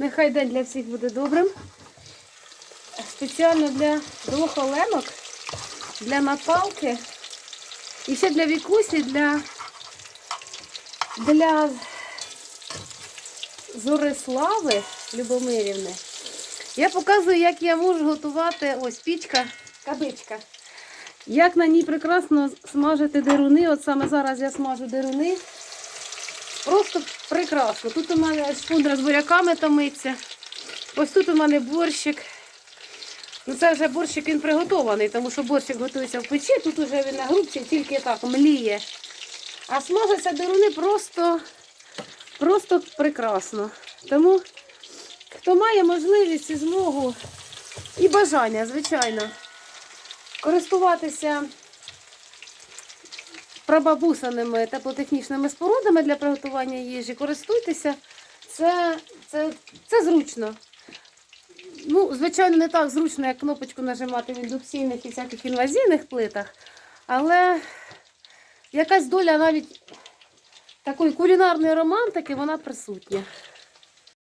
Нехай день для всіх буде добрим. Спеціально для двох оленок, для Наталки і ще для Вікусі, для, для Зорислави Любомирівни. Я показую, як я можу готувати ось пічка, кабичка. Як на ній прекрасно смажити деруни. От саме зараз я смажу деруни. Просто прекрасно. Тут у мене шпундра з буряками томиться. Ось тут у мене борщик. Ну це вже борщик він приготований, тому що борщик готується в печі, тут уже він на грубці тільки так мліє. А смажаться деруни просто, просто прекрасно. Тому хто має можливість і змогу і бажання, звичайно, користуватися прабабусаними теплотехнічними спорудами для приготування їжі, користуйтеся, це, це, це зручно. Ну, звичайно, не так зручно, як кнопочку нажимати в індукційних і всяких інвазійних плитах, але якась доля навіть такої кулінарної романтики, вона присутня.